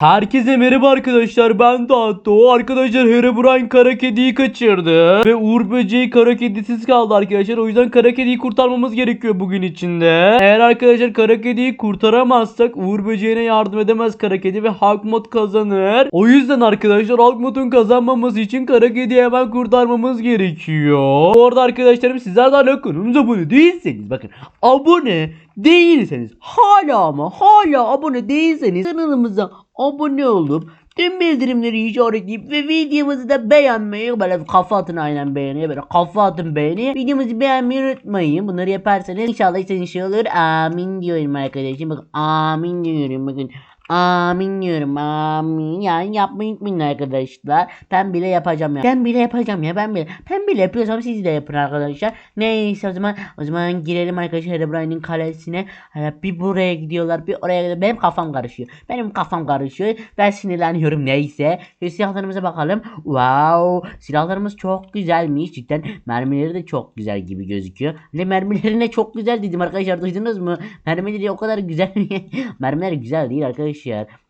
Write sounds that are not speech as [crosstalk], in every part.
Herkese merhaba arkadaşlar ben Tato. Arkadaşlar Herobrine kara kediyi kaçırdı. Ve Uğur Böceği kara kedisiz kaldı arkadaşlar. O yüzden kara kediyi kurtarmamız gerekiyor bugün içinde. Eğer arkadaşlar kara kediyi kurtaramazsak Uğur Böceği'ne yardım edemez kara kedi ve Hulk mod kazanır. O yüzden arkadaşlar Hulk modun kazanmaması için kara kediyi hemen kurtarmamız gerekiyor. Bu arada arkadaşlarım sizler de hala kanalımıza abone değilseniz bakın abone değilseniz hala ama hala abone değilseniz kanalımıza abone olup tüm bildirimleri işaretleyip ve videomuzu da beğenmeyi böyle kafa atın aynen beğeniye böyle kafa atın beğeniye videomuzu beğenmeyi unutmayın. Bunları yaparsanız inşallah istediğiniz şey olur. Amin diyorum arkadaşım. Bakın amin diyorum. Bakın Amin diyorum amin. Yani yapmayı unutmayın arkadaşlar. Ben bile yapacağım ya. Ben bile yapacağım ya ben bile. Ben bile yapıyorsam siz de yapın arkadaşlar. Neyse o zaman o zaman girelim arkadaşlar Herobrine'in kalesine. Bir buraya gidiyorlar bir oraya gidiyorlar. Benim kafam karışıyor. Benim kafam karışıyor. Ben sinirleniyorum neyse. Şöyle silahlarımıza bakalım. Wow silahlarımız çok güzelmiş. Cidden mermileri de çok güzel gibi gözüküyor. Ne mermilerine çok güzel dedim arkadaşlar. Duydunuz mu? Mermileri o kadar güzel. [laughs] Mermiler güzel değil arkadaşlar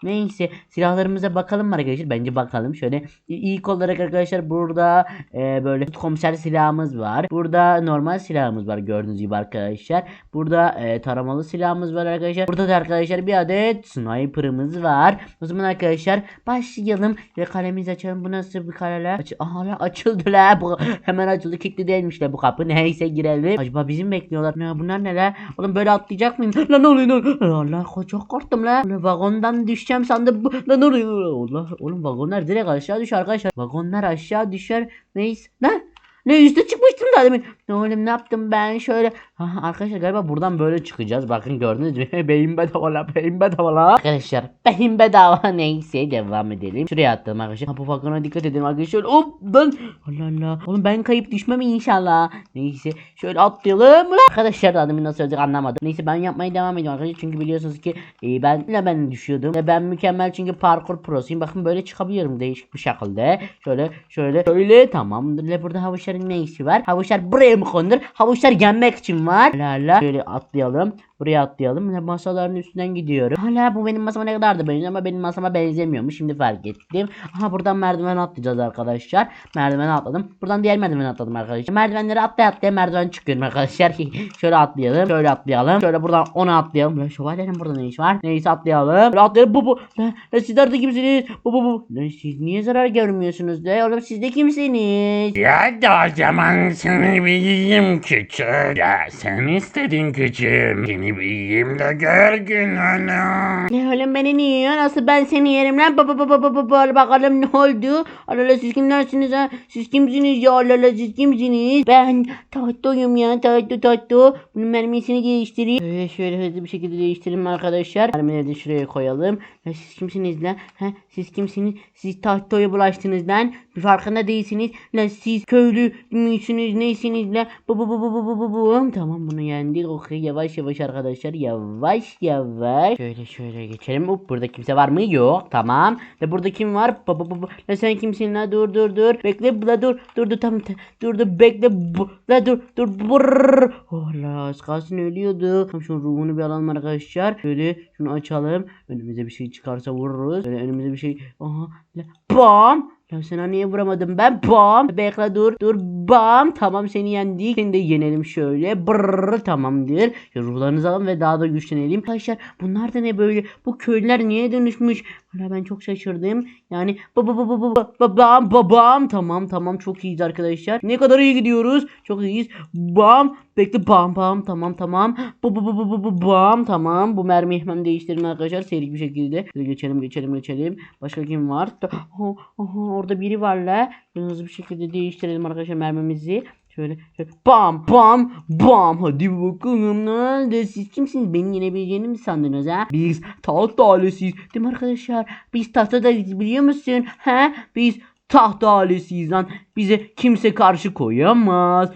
neyse silahlarımıza bakalım arkadaşlar. Bence bakalım. Şöyle ilk olarak arkadaşlar burada e, böyle komiser silahımız var. Burada normal silahımız var gördüğünüz gibi arkadaşlar. Burada e, taramalı silahımız var arkadaşlar. Burada da arkadaşlar bir adet sniper'ımız var. O zaman arkadaşlar başlayalım ve kalemizi açalım. Bu nasıl bir kale Aç Aha açıldı la. Bu hemen açıldı. Kilitli değilmiş la bu kapı. Neyse girelim. Acaba bizim bekliyorlar? Ne bunlar ne la oğlum böyle atlayacak mıyım? Lan ne oluyor Allah çok korktum la. Ulan vagondan düşeceğim sandım. Lan oluyor Allah oğlum vagonlar direkt aşağı düşer arkadaşlar. Vagonlar aşağı düşer. Neyse. Lan ne üstü çıkmıştım da demin. Ne oğlum ne yaptım ben şöyle. Ha, arkadaşlar galiba buradan böyle çıkacağız. Bakın gördünüz mü? [laughs] beyin bedava la beyin bedava la. Arkadaşlar beyin bedava [laughs] neyse devam edelim. Şuraya attım arkadaşlar. Bu vagona dikkat edin arkadaşlar. Hop lan. Allah Allah. Oğlum ben kayıp düşmem inşallah. Neyse şöyle atlayalım. Arkadaşlar adımı nasıl ölecek anlamadım. Neyse ben yapmaya devam ediyorum arkadaşlar. Çünkü biliyorsunuz ki e, ben ne ben düşüyordum. Ve ben mükemmel çünkü parkur prosuyum. Bakın böyle çıkabiliyorum değişik bir şekilde. Şöyle şöyle şöyle tamamdır. Ve burada havuçların ne işi var? Havuçlar buraya konur? Havuçlar yenmek için var. Şöyle atlayalım. Buraya atlayalım. Ve masaların üstünden gidiyorum. Hala bu benim masama ne kadar da benziyor ama benim masama benzemiyormuş. Şimdi fark ettim. Aha buradan merdiven atlayacağız arkadaşlar. Merdiven atladım. Buradan diğer merdiven atladım arkadaşlar. Merdivenleri atlaya atlaya merdiven çıkıyorum arkadaşlar. [laughs] şöyle atlayalım. Şöyle atlayalım. Şöyle buradan ona atlayalım. Lan şövalyenin burada ne iş var? Neyse atlayalım. Böyle atlayalım. Bu bu. Lan, siz nerede kimsiniz? Bu bu bu. Lan siz niye zarar görmüyorsunuz de? Oğlum siz de kimsiniz? Ya da o zaman seni bir yiyeyim küçük. Ya sen istedin küçüğüm. Seni bir yiyeyim de gör gününü. Ne oğlum beni niye yiyor? Nasıl ben seni yerim lan? Baba baba baba baba bakalım ne oldu? Allah siz kimlersiniz ha? Siz kimsiniz ya? Allah siz kimsiniz? Ben Tatto'yum ya. Tatto Tatto. Bunun mermisini değiştireyim. Şöyle şöyle hızlı bir şekilde değiştirelim arkadaşlar. Mermileri de şuraya koyalım. Ya siz kimsiniz lan? Ha? Siz kimsiniz? Siz Tatto'ya bulaştınız lan. Bir farkında değilsiniz. Lan siz köylü müsünüz? Neysiniz? Bu bu bu bu bu bu bu bu. Tamam bunu yendik. Okey yavaş yavaş arkadaşlar. Yavaş yavaş. Şöyle şöyle geçelim. Hop burada kimse var mı? Yok. Tamam. Ve burada kim var? Bu bu bu. La sen kimsin la? Dur dur dur. Bekle. La dur. Dur dur tamam. ta- Dur bekle. Bu. La dur dur. Brrr. Oh la az kalsın ölüyordu. Tamam şunun ruhunu bir alalım arkadaşlar. Şöyle şunu açalım. Önümüze bir şey çıkarsa vururuz. Böyle önümüze bir şey. Aha. La. Bam. Ya sana niye vuramadım ben? Bam. Bekle dur. Dur. Bam. Tamam seni yendik. Seni de yenelim şöyle. Brrr. Tamamdır. Şu ruhlarınızı alın ve daha da güçlenelim. Arkadaşlar bunlar da ne böyle? Bu köylüler niye dönüşmüş? Valla ben çok şaşırdım. Yani baba baba baba babam babam. Tamam tamam çok iyiyiz arkadaşlar. Ne kadar iyi gidiyoruz. Çok iyiyiz. Bam. Bekle bam bam tamam tamam. Bu bu bu bam tamam. Bu mermiyi hemen değiştirin arkadaşlar seri bir şekilde. Geçelim geçelim geçelim. Başka kim var? Aha, aha, orada biri var la. Hızlı bir şekilde değiştirelim arkadaşlar mermimizi. Şöyle, şöyle bam bam bam. Hadi bakalım ne oldu siz kimsiniz? Beni yenebileceğini mi sandınız ha? Biz taht ailesiyiz. Değil mi arkadaşlar? Biz tahta da biliyor musun? Ha? Biz taht ailesiyiz lan bize kimse karşı koyamaz.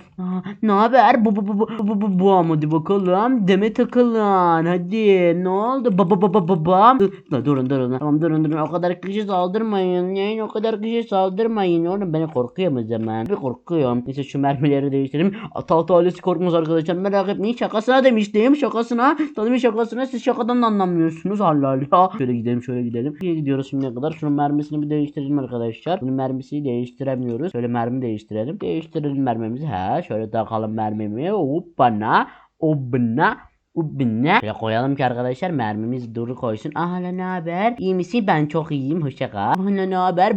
Ne haber? Bu bu bu bu bu bu ama hadi bakalım. Deme takılan. Hadi ne oldu? Baba baba baba. La durun durun. Tamam durun durun. O kadar kişi saldırmayın. Neyin o kadar kişi saldırmayın. Oğlum ben korkuyorum o zaman. Bir korkuyorum. Neyse şu mermileri değiştirelim. Talta ailesi korkmaz arkadaşlar. Merak etmeyin. Şakasına demiştim. Şakasına. Tabii şakasına. Siz şakadan da anlamıyorsunuz. Allah Allah. Şöyle gidelim şöyle gidelim. İyi gidiyoruz şimdiye kadar. Şunun mermisini bir değiştirelim arkadaşlar. Bunun mermisini değiştiremiyoruz. Şöyle mermi değiştirelim. Değiştirelim mermimizi. Ha şöyle takalım mermimi. Hoppana. Obna. Ubna. Şöyle koyalım ki arkadaşlar mermimiz duru koysun. Aha lan ne haber? İyi misin? Ben çok iyiyim. Hoşça kal. Aha lan ne haber?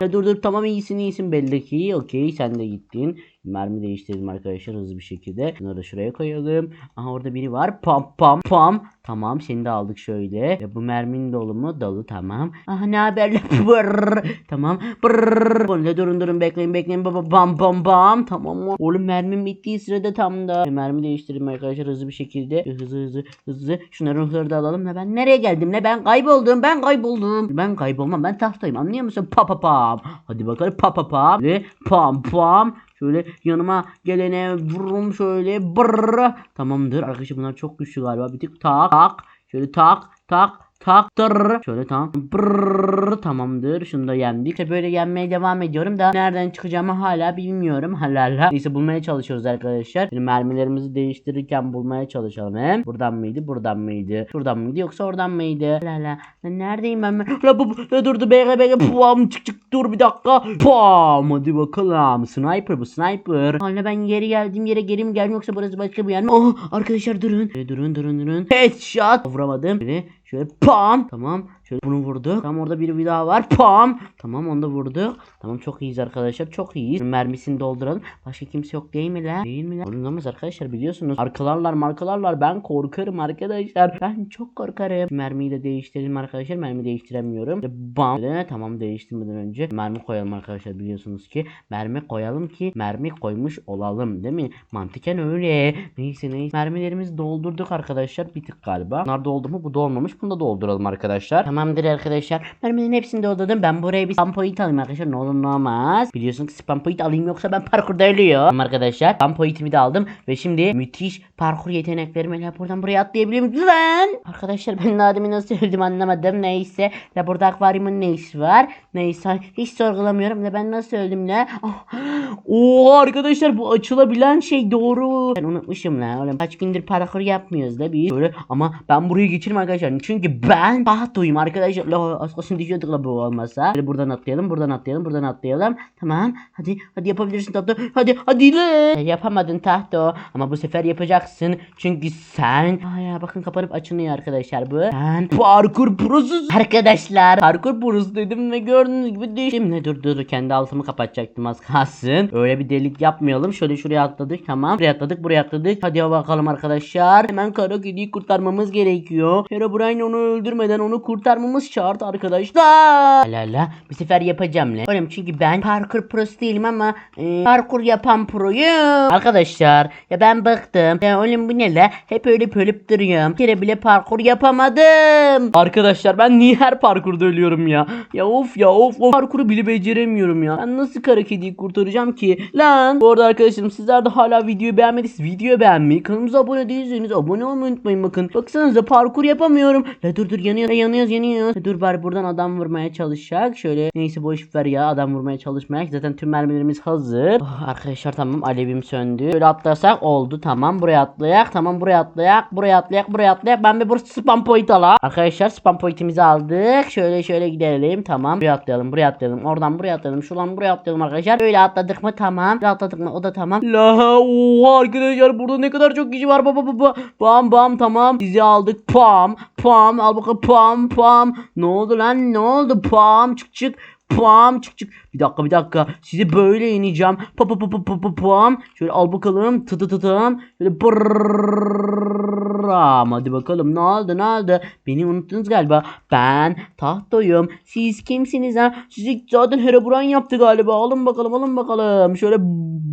Ya dur dur tamam iyisin iyisin belli ki. Okey sen de gittin. Mermi değiştirdim arkadaşlar hızlı bir şekilde. Bunları da şuraya koyalım. Aha orada biri var. Pam pam pam. Tamam seni de aldık şöyle. Ve bu merminin dolu mu? Dolu tamam. Aha ne haber? [laughs] Brrr. Tamam. Brrr. Böyle durun durun bekleyin bekleyin. Baba bam bam bam. Tamam mı? Oğlum mermim bittiği sırada tam da. Mermi değiştirdim arkadaşlar hızlı bir şekilde. Hızlı hızlı hızlı. Şunları ruhları da alalım. Ne ben nereye geldim? Ne ben kayboldum. Ben kayboldum. Ben kaybolmam. Ben tahtayım. Anlıyor musun? Pa pa pam. Hadi bakalım pa pa pam. Ve pam pam. Şöyle yanıma gelene vururum şöyle brrr. Tamamdır. Arkadaşlar bunlar çok güçlü galiba. Bir tık tak tak. Şöyle tak tak tak tırr. Şöyle tamam. Brrr, tamamdır. Şunu da yendik. İşte böyle yenmeye devam ediyorum da nereden çıkacağımı hala bilmiyorum. Halala. Neyse bulmaya çalışıyoruz arkadaşlar. Şimdi mermilerimizi değiştirirken bulmaya çalışalım. Hem buradan mıydı? Buradan mıydı? Şuradan mıydı yoksa oradan mıydı? Halala. Neredeyim ben? La bu bu- durdu bekle bekle. Puam çık çık dur bir dakika. Pam hadi bakalım. Sniper bu sniper. Hala ben geri geldiğim yere geri mi geldim yoksa burası başka bir yer mi? Oh arkadaşlar durun. Durun durun durun. Headshot. Vuramadım. Şöyle şöyle pam. Tamam. Şöyle bunu vurduk. Tamam orada bir, daha var. [laughs] Pam. Tamam onu da vurduk. Tamam çok iyiyiz arkadaşlar. Çok iyiyiz. Mermisini dolduralım. Başka kimse yok değil mi lan? Değil mi lan? Olmaz arkadaşlar biliyorsunuz. Arkalarlar markalarlar. Ben korkarım arkadaşlar. Ben çok korkarım. Mermiyi de değiştirelim arkadaşlar. Mermi değiştiremiyorum. Bam. Ve tamam değiştirmeden önce mermi koyalım arkadaşlar. Biliyorsunuz ki mermi koyalım ki mermi koymuş olalım. Değil mi? Mantıken öyle. Neyse neyse. Mermilerimizi doldurduk arkadaşlar. Bir tık galiba. Bunlar doldu mu? Bu dolmamış. Bunu da dolduralım arkadaşlar. Tamamdır arkadaşlar. Mermilerin hepsini doldurdum. Ben buraya bir spam point alayım arkadaşlar. Ne olur ne olmaz. Biliyorsunuz ki spam point alayım yoksa ben parkurda ölüyorum. Arkadaşlar. Spam pointimi de aldım. Ve şimdi müthiş parkur yeteneklerimi la buradan buraya atlayabiliyorum. Lütfen. Arkadaşlar ben daha demin nasıl öldüm anlamadım. Neyse. La burada akvaryumun ne işi var? Neyse. Hiç sorgulamıyorum. La ben nasıl öldüm la? Oh. Oo arkadaşlar bu açılabilen şey doğru. Ben unutmuşum la. Oğlum kaç gündür parkur yapmıyoruz da biz. Böyle ama ben burayı geçirim arkadaşlar. Çünkü ben tahtoyum arkadaşlar. La az kalsın düşüyorduk la bu olmasa. Böyle buradan atlayalım, buradan atlayalım, buradan atlayalım. Tamam. Hadi hadi yapabilirsin tahto. Hadi hadi le. Yapamadın tahto. Ama bu sefer yapacaksın. Çünkü sen. Aa ya bakın kapanıp açılıyor arkadaşlar bu. Sen parkur prosusun. Arkadaşlar parkur prosu dedim ve gördüğünüz gibi değil. Şimdi dur dur kendi altımı kapatacaktım az kalsın. Öyle bir delik yapmayalım. Şöyle şuraya atladık tamam. Buraya atladık buraya atladık. Hadi bakalım arkadaşlar. Hemen kara kediyi kurtarmamız gerekiyor. Herobrine onu öldürmeden onu kurtarmamız şart arkadaşlar. La la bu sefer yapacağım le. Oğlum çünkü ben parkur prosu değilim ama e, parkur yapan proyum. Arkadaşlar ya ben bıktım. Ya oğlum bu ne la? Hep öyle pölüp duruyorum. Bir kere bile parkur yapamadım. Arkadaşlar ben niye her parkurda ölüyorum ya? Ya of ya of of. Parkuru bile beceremiyorum ya. Ben nasıl kara kediyi kurtaracağım ki? Lan. Bu arada arkadaşlarım sizler de hala videoyu beğenmediyseniz videoyu beğenmeyi, kanalımıza abone değilseniz abone olmayı unutmayın bakın. Baksanıza parkur yapamıyorum. La dur dur yanıyor yanıyoruz yanıyoruz. La dur bari buradan adam vurmaya çalışacak. Şöyle neyse boş ver ya adam vurmaya çalışmayak. Zaten tüm mermilerimiz hazır. Oh, arkadaşlar tamam alevim söndü. Şöyle atlasak oldu tamam. Buraya atlayak. Tamam buraya atlayak. Buraya atlayak. Buraya atlayak. Ben bir burası spam point ala. Arkadaşlar spam pointimizi aldık. Şöyle şöyle gidelim. Tamam. Buraya atlayalım. Buraya atlayalım. Oradan buraya atlayalım. Şuradan buraya atlayalım arkadaşlar. Böyle atladık mı tamam. Böyle atladık mı o da tamam. La oha arkadaşlar burada ne kadar çok kişi var. Baba baba. Bam bam tamam. Sizi aldık. Pam pam. Al bakalım pam pam. Ne oldu lan? Ne oldu? Pam çık çık. Pam çık çık. Bir dakika bir dakika. Sizi böyle ineceğim. Pa pa pa pa pa pa pam. Şöyle al bakalım. Tı tı tı tım. Şöyle brrrr Herobrine. Hadi bakalım ne oldu ne oldu? Beni unuttunuz galiba. Ben tahtoyum. Siz kimsiniz ha? Sizi zaten Herobrine yaptı galiba. Alın bakalım alın bakalım. Şöyle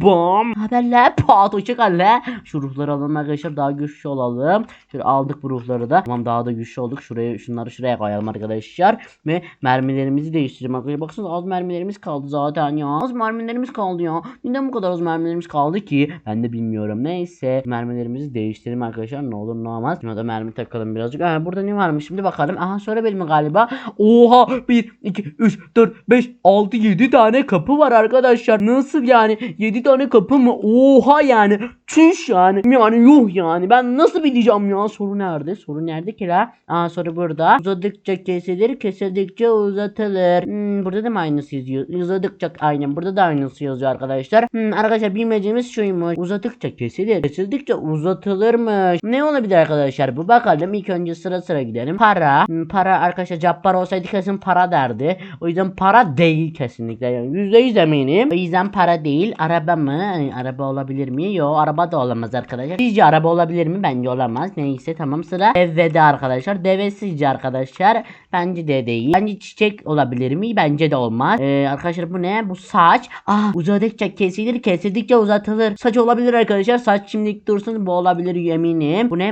bam. Haberler pat hoşçakal Şu ruhları alalım arkadaşlar daha güçlü olalım. Şöyle aldık bu ruhları da. Tamam daha da güçlü olduk. Şuraya şunları şuraya koyalım arkadaşlar. Ve mermilerimizi değiştirelim arkadaşlar. Baksanıza az mermilerimiz kaldı zaten ya. Az mermilerimiz kaldı ya. Neden bu kadar az mermilerimiz kaldı ki? Ben de bilmiyorum. Neyse. Mermilerimizi değiştirelim arkadaşlar. Ne olur ne olmaz. Şuna da mermi takalım birazcık. Ha, burada ne varmış? Şimdi bakalım. Aha sonra benim galiba. Oha. 1, 2, 3, 4, 5, 6, 7 tane kapı var arkadaşlar. Nasıl yani? 7 tane kapı mı? Oha yani. Çüş yani. Yani yuh yani. Ben nasıl bileceğim ya? Soru nerede? Soru nerede ki la? Aa soru burada. Uzadıkça kesilir, kesildikçe uzatılır. Hmm, burada da mı aynısı yazıyor? Uzadıkça aynen burada da aynısı yazıyor arkadaşlar. Hmm, arkadaşlar bilmediğimiz şuymuş. Uzadıkça kesilir, kesildikçe uzatılırmış. Ne olabilir arkadaşlar bu? Bakalım ilk önce sıra sıra gidelim. Para. Hmm, para arkadaşlar cappar olsaydı kesin para derdi. O yüzden para değil kesinlikle. Yani yüzde yüz eminim. O yüzden para değil. Araba mı? Yani araba olabilir mi? Yok araba da olamaz arkadaşlar. Sizce araba olabilir mi? Bence olamaz. Neyse tamam sıra devede arkadaşlar. Deve sizce arkadaşlar. Bence de değil. Bence çiçek olabilir mi? Bence de olmaz. Ee, arkadaşlar bu ne? Bu saç. Ah uzadıkça kesilir kesildikçe uzatılır. Saç olabilir arkadaşlar. Saç şimdilik dursun. Bu olabilir eminim. Bu ne?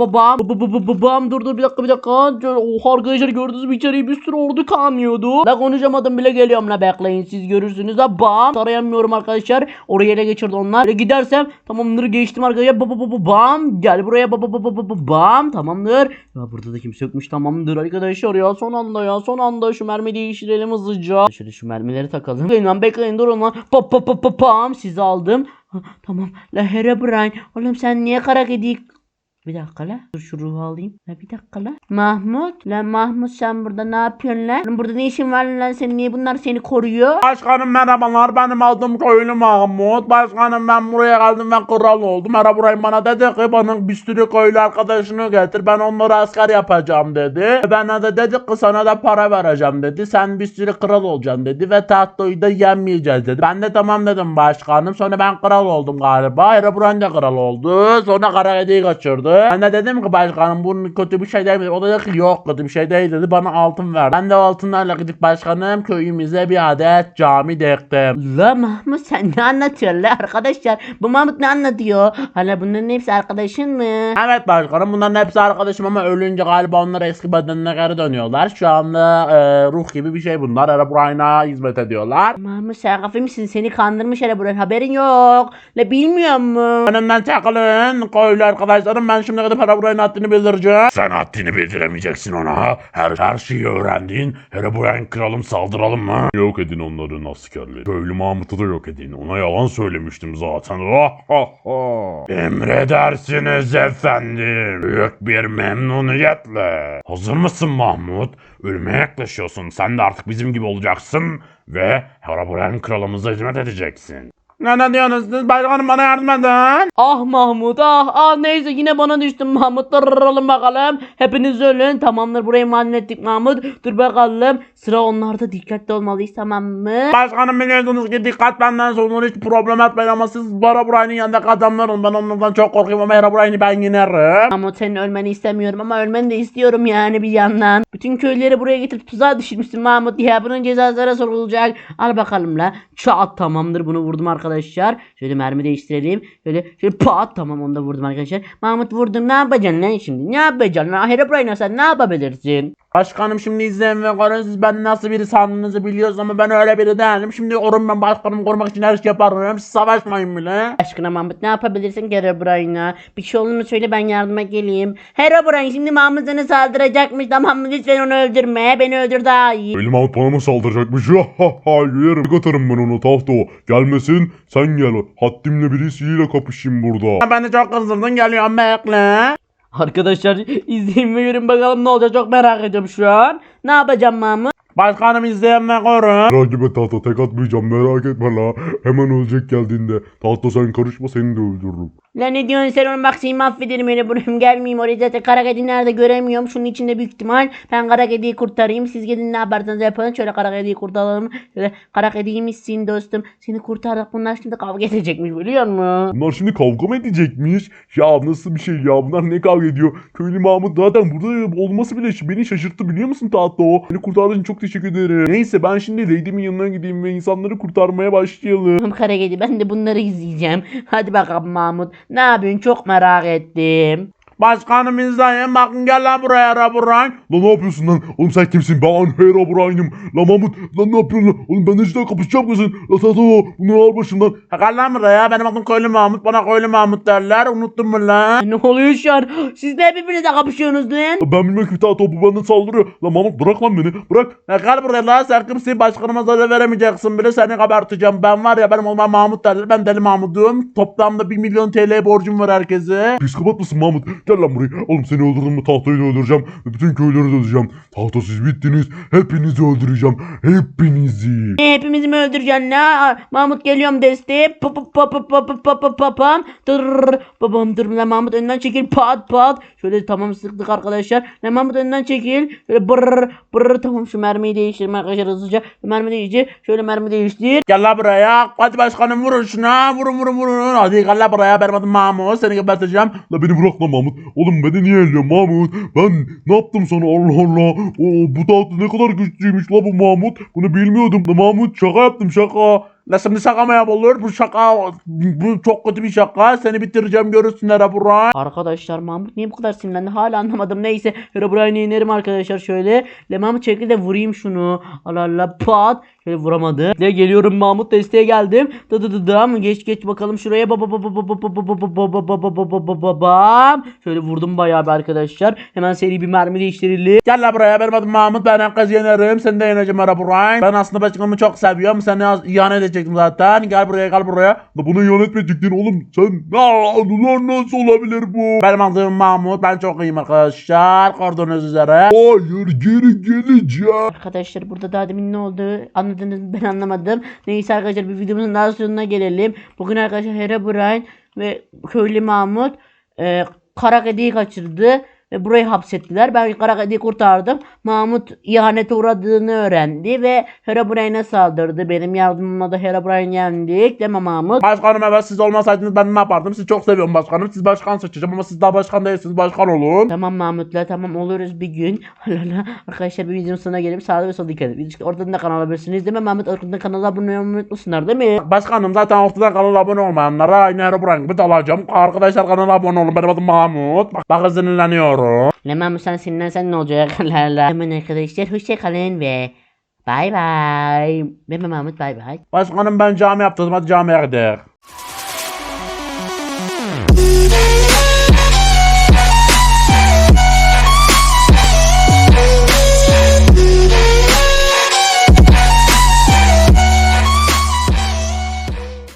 bu bu bam dur dur bir dakika bir dakika. Oha arkadaşlar gördünüz mü? İçeriye bir sürü ordu kamıyordu la konuşamadım bile geliyorum la. Bekleyin siz görürsünüz. Ha bam sarayamıyorum arkadaşlar. Oraya ele geçirdi onlar. Böyle gidersem tamamdır geçtim arkadaşlar. Bam gel buraya. Bu bu bu bu bu bu bam tamamdır. Ya burada da kimse yokmuş. Tamamdır arkadaşlar. Ya son anda ya son anda şu mermi değiştirelim hızlıca. Şöyle şu mermileri takalım. Bekleyin lan bekleyin. Durun lan. Pop pop pop pam. Sizi aldım. Ha, tamam. La Herobrine. Oğlum sen niye kara kedi bir dakika la. Dur şu ruhu alayım. La bir dakika la. Mahmut. La Mahmut sen burada ne yapıyorsun lan? Lan Burada ne işin var lan senin? Niye bunlar seni koruyor? Başkanım merhabalar benim adım köylü Mahmut. Başkanım ben buraya geldim ve kral oldum. Herobrine bana dedi ki bana bir sürü köylü arkadaşını getir. Ben onları asker yapacağım dedi. Bana da dedi ki sana da para vereceğim dedi. Sen bir sürü kral olacaksın dedi. Ve tahtayı da yenmeyeceğiz dedi. Ben de tamam dedim başkanım. Sonra ben kral oldum galiba. Herobrine de kral oldu. Sonra Karagedi'yi kaçırdı. Ben de dedim ki başkanım bunun kötü bir şey değil mi? O da dedi ki yok kötü bir şey değil dedi. Bana altın ver. Ben de altınlarla gidip başkanım köyümüze bir adet cami diktim. La Mahmut sen ne anlatıyorsun la arkadaşlar? Bu Mahmut ne anlatıyor? Hala bunların hepsi arkadaşın mı? Evet başkanım bunların hepsi arkadaşım ama ölünce galiba onlar eski bedenine geri dönüyorlar. Şu anda e, ruh gibi bir şey bunlar. Herobrine'a hizmet ediyorlar. Mahmut sen kafayı mısın? Seni kandırmış hele buraya haberin yok. La bilmiyor musun? Önümden çakılın köylü arkadaşlarım ben şimdi gidip Herobrine'in haddini bildireceğim. Sen haddini bildiremeyeceksin ona. Her, her şeyi öğrendin. Herobrine kralım saldıralım mı? Yok edin onların askerleri. Köylü Mahmut'u da yok edin. Ona yalan söylemiştim zaten. Oh. Emredersiniz efendim. Büyük bir memnuniyetle. Hazır mısın Mahmut? Ölüme yaklaşıyorsun. Sen de artık bizim gibi olacaksın. Ve Herobrine kralımıza hizmet edeceksin. Ne ne diyorsunuz siz? Başkanım bana yardım edin. Ah Mahmut ah ah neyse yine bana düştün Mahmut duralım bakalım hepiniz ölün tamamdır burayı mahallin ettik Mahmut dur bakalım sıra onlarda dikkatli olmalıyız tamam mı? Başkanım biliyorsunuz ki dikkat benden sonra hiç problem etmeyin ama siz Herobrine'in yanındaki adamların ben onlardan çok korkuyorum ama Herobrine'i ben yenerim. Mahmut senin ölmeni istemiyorum ama ölmeni de istiyorum yani bir yandan. Bütün köyleri buraya getirip tuzağa düşürmüşsün Mahmut ya bunun cezası sorulacak. Al bakalım la çat tamamdır bunu vurdum arkadaşlar. Şöyle mermi değiştirelim. Şöyle şöyle pat tamam onu da vurdum arkadaşlar. Mahmut vurdum ne yapacaksın lan şimdi ne yapacaksın lan Herobrine sen ne yapabilirsin? Başkanım şimdi izleyin ve görün siz ben nasıl biri sandığınızı biliyorsunuz ama ben öyle biri değilim. Şimdi orun ben başkanımı korumak için her şey yaparım. Siz savaşmayın bile. Aşkına Mahmut ne yapabilirsin Herobrine'a? Bir şey olduğunu söyle ben yardıma geleyim. Herobrine şimdi Mahmut sana saldıracakmış tamam mı? Lütfen onu öldürme. Beni öldür daha iyi. Köylü Mahmut bana mı saldıracakmış? Ha ha ha yerim. Ben onu tahta o. Gelmesin sen gel. Haddimle birisiyle kapışayım burada. Ben de çok kızdırdın geliyorum bekle. Arkadaşlar izleyin ve görün bakalım ne olacak çok merak ediyorum şu an. Ne yapacağım Mahmut? Başkanım izleyenle korun. Merak etme tahta tek atmayacağım merak etme la. Hemen ölecek geldiğinde. Tahta sen karışma seni de öldürürüm. Lan ne diyorsun sen onu bak seni mahvederim öyle buraya [laughs] gelmeyeyim oraya zaten kara kedi nerede göremiyorum şunun içinde büyük ihtimal ben kara kediyi kurtarayım siz gidin ne yaparsanız yapın şöyle kara kediyi kurtaralım şöyle kara kediymişsin dostum seni kurtardık bunlar şimdi kavga [laughs] edecekmiş biliyor musun? Bunlar şimdi kavga mı edecekmiş? Ya nasıl bir şey ya bunlar ne kavga ediyor? Köylü Mahmut zaten burada olması bile beni şaşırttı biliyor musun tahta o? Beni kurtardığın için çok teşekkür ederim. Neyse ben şimdi Lady'min yanına gideyim ve insanları kurtarmaya başlayalım. Kara kedi ben de bunları izleyeceğim hadi bakalım Mahmut ne yapıyorsun çok merak ettim. Başkanım izleyin bakın gel lan buraya Herobrine. Lan ne yapıyorsun lan? Oğlum sen kimsin? Ben Herobrine'im. Lan Mahmut lan ne yapıyorsun lan? Oğlum ben de kapışacak mısın? La tahta bunu al başımdan. Ha, Gel lan buraya benim adım Köylü Mahmut bana Köylü Mahmut derler unuttun mu lan? Ne oluyor şu an siz de birbirinize kapışıyorsunuz lan. Ben bilmiyorum ki tahta bu benden saldırıyor. Lan Mahmut bırak lan beni. Bırak. Ya gel buraya lan sen kimsin başkanıma zarar veremeyeceksin bile seni kabartacağım. Ben var ya benim olmam Mahmut derler ben Deli Mahmut'um. Toplamda 1 milyon TL borcum var herkese. Psikopat mısın Mahmut? Gel lan buraya. Oğlum seni öldürdüm mü tahtayı da öldüreceğim. Ve bütün köyleri de öldüreceğim. Tahta siz bittiniz. Hepinizi öldüreceğim. Hepinizi. Ne, Hepimizi mi öldüreceksin ne? Mahmut geliyorum desteğe. Pop pop pop pop pop pop pop papam. Dur babam dur lan Mahmut önden çekil pat pat. Şöyle tamam sıktık arkadaşlar. Lan Mahmut önden çekil. Şöyle brr brr tamam şu mermiyi değiştirme arkadaşlar hızlıca. Şu mermi değiştir. Şöyle mermi değiştir. Gel lan buraya. Hadi başkanım vurun şuna. Vurun vurun vurun. Hadi gel lan buraya. Benim adım Mahmut. Seni geberteceğim. La beni bırak lan Mahmut. Oğlum beni niye elliyorsun Mahmut? Ben ne yaptım sana Allah Allah. Oo, bu tahta ne kadar güçlüymüş la bu Mahmut. Bunu bilmiyordum. Mahmut şaka yaptım şaka. La şimdi şaka mı yapılır? Bu şaka bu çok kötü bir şaka. Seni bitireceğim görürsün Herobrine. Arkadaşlar Mahmut niye bu kadar sinirlendi hala anlamadım. Neyse Herobrine'e inerim arkadaşlar şöyle. Le Mahmut çekil de vurayım şunu. Allah Allah pat. Şöyle vuramadı. De geliyorum Mahmut desteğe geldim. Dı dı dı dı geç geç bakalım şuraya. Baba baba baba baba baba baba baba baba baba bam. Şöyle vurdum bayağı bir arkadaşlar. Hemen seri bir mermi değiştirelim. Gel lan buraya. Benim adım Mahmut. Ben herkes yenerim. Seni de yeneceğim Herobrine. Ben aslında başkanımı çok seviyorum. Seni ihanet edecektim zaten. Gel buraya gel buraya. Bunu ihanet edecektin oğlum. Sen Aa, ulan nasıl olabilir bu? Benim adım Mahmut. Ben çok iyiyim arkadaşlar. Gördüğünüz üzere. Hayır geri geleceğim. Arkadaşlar burada daha demin ne oldu anladınız ben anlamadım. Neyse arkadaşlar bir videomuzun daha sonuna gelelim. Bugün arkadaşlar Herobrine ve köylü Mahmut e, kara kediyi kaçırdı. Ve burayı hapsettiler. Ben kara kediyi kurtardım. Mahmut ihanete uğradığını öğrendi ve Herobrine'e saldırdı. Benim yardımımla da Herobrine yendik. Değil mi Mahmut? Başkanım evet siz olmasaydınız ben ne yapardım? Sizi çok seviyorum başkanım. Siz başkan seçeceğim ama siz daha başkan değilsiniz. Başkan olun. Tamam Mahmut'la tamam oluruz bir gün. [laughs] Arkadaşlar bir videonun sonuna gelip sağda ve solda dikkat edin. Oradan da kanala alabilirsiniz değil mi Mahmut? Oradan da kanala abone olmayı unutmasınlar değil mi? Başkanım zaten ortadan kanala abone olmayanlara aynı Herobrine gibi dalacağım. Arkadaşlar kanala abone olun. Benim adım Mahmut. Bak, bak sinirleniyorum. Ne Mahmut sen sinirlensen ne olacak? [laughs] Allah. Hemen arkadaşlar hoşçakalın ve bay bay. Ben Mahmut bay bay. Başkanım ben cami yaptırdım. Hadi camiye gidelim.